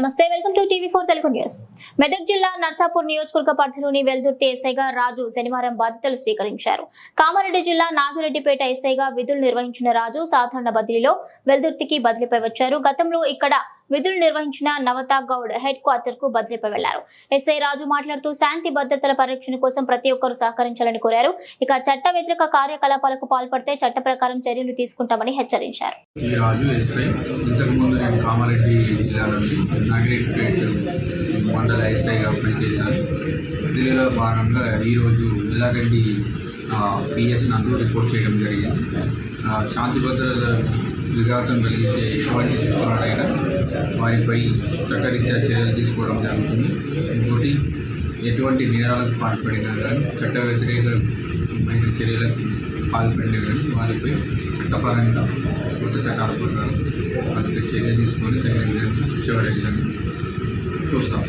నమస్తే welcome to TV four Telugu news. Medak జిల్లా నర్సాపూర్ నియోజకవర్గ పరిధిలోని వెల్దుర్తి ఎస్ఐగా రాజు శనివారం బాధ్యతలు స్వీకరించారు. కామారెడ్డి జిల్లా నాగిరెడ్డిపేట ఎస్ఐగా విధులు నిర్వహించిన రాజు సాధారణ బదిలీలో వెల్దుర్తికి బదిలీపై వచ్చారు. గతంలో ఇక్కడ విధులు నిర్వహించిన నవతా గౌడ్ హెడ్ క్వార్టర్కు బదిలీపై వెళ్ళారు ఎస్ఐ రాజు మాట్లాడుతూ శాంతి భద్రతల పరిరక్షణ కోసం ప్రతి ఒక్కరూ సహకరించాలని కోరారు. ఇక చట్ట వ్యతిరేక కార్యకలాపాలకు పాల్పడితే చట్ట ప్రకారం చర్యలు తీసుకుంటామని హెచ్చరించారు. ఈ రాజు ఎస్ఐ ఇంతకుముందు నేను కామారెడ్డి నాగిరెడ్డిపేట మండల ఎస్ఐగా పనిచేశాను. ఢిల్లీలో భాగంగా ఈరోజు ఎల్లారెడ్డి పిఎస్ నందు రిపోర్ట్ చేయడం జరిగింది. శాంతి భద్రత విఘాతం కలిగించే ఎటువంటి చిత్రాలైనా వారిపై చట్టరీత్యా చర్యలు తీసుకోవడం జరుగుతుంది. ఇంకోటి ఎటువంటి నేరాలకు పాల్పడినా కానీ చట్ట వ్యతిరేకమైన చర్యలకు పాల్పడినా కానీ వారిపై చట్టపరంగా కొత్త చట్టాల ప్రకారం వారిపై చర్య తీసుకొని తగిన విధంగా శిక్ష పడే విధంగా చూస్తాం.